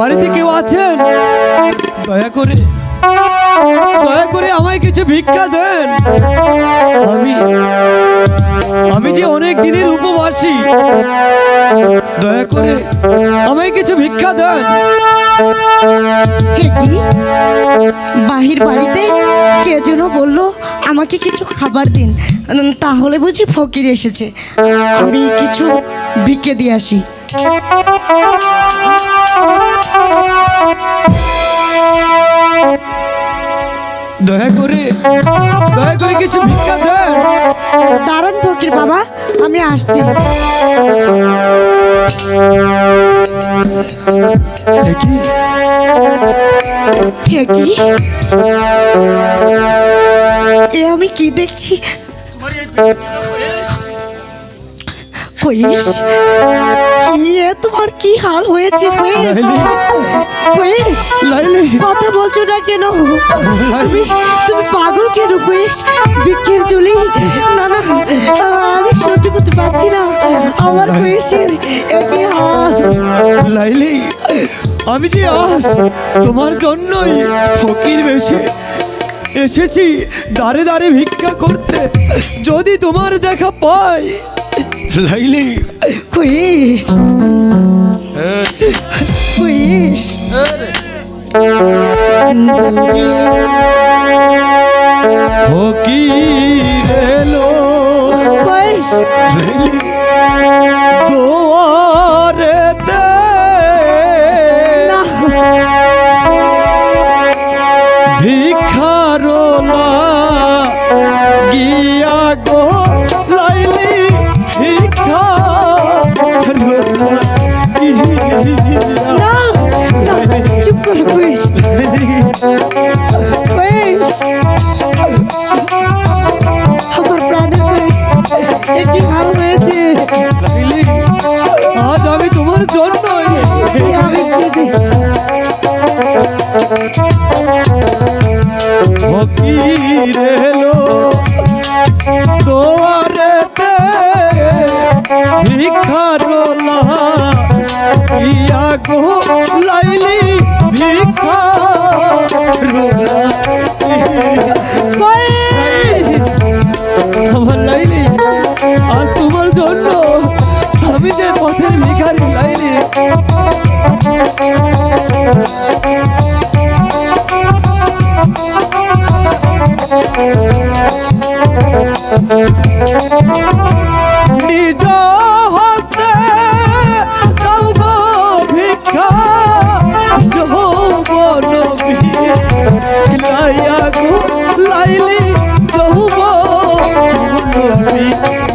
বাড়িতে কেউ আছেন? দয়া করে দয়া করে আমায় কিছু ভিক্ষা দেন। আমি আমি যে অনেক দিনের উপবাসী, দয়া করে আমায় কিছু ভিক্ষা দেন। বাহির বাড়িতে কে যেন বলল আমাকে কিছু খাবার দিন। তাহলে বুঝি ফকির এসেছে। আমি কিছু ভিক্ষে দিয়ে আসি। দয়া করে দয়া করে কিছু ভিক্ষা দেন। দারুণ ফকির বাবা আমি আসছি। এ আমি কি দেখছি? কইস ইয়ে তোমার কি হাল হয়েছে কইস কথা বলছো না কেন? তুমি পাগল কেন কইস বিক্ষের চুলি? না না আমি সহ্য করতে পারছি না। আমার কইসের একই হাল। লাইলি আমি যে আস তোমার জন্যই ফকির বেশে এসেছি দাঁড়ে দাঁড়ে ভিক্ষা করতে যদি তোমার দেখা পাই লাইলি। কইস? কইস? ফকির এলো। কইস? লাইলি দুয়ারেতে হয়েছে। আজ আমি তোমার জন্যই ভিক্ষারোলা ইয়া নিজ হস্তে দাও গো ভিক্ষা যৌবন লাইয়া গো লাইলি যৌবন ভিক্ষা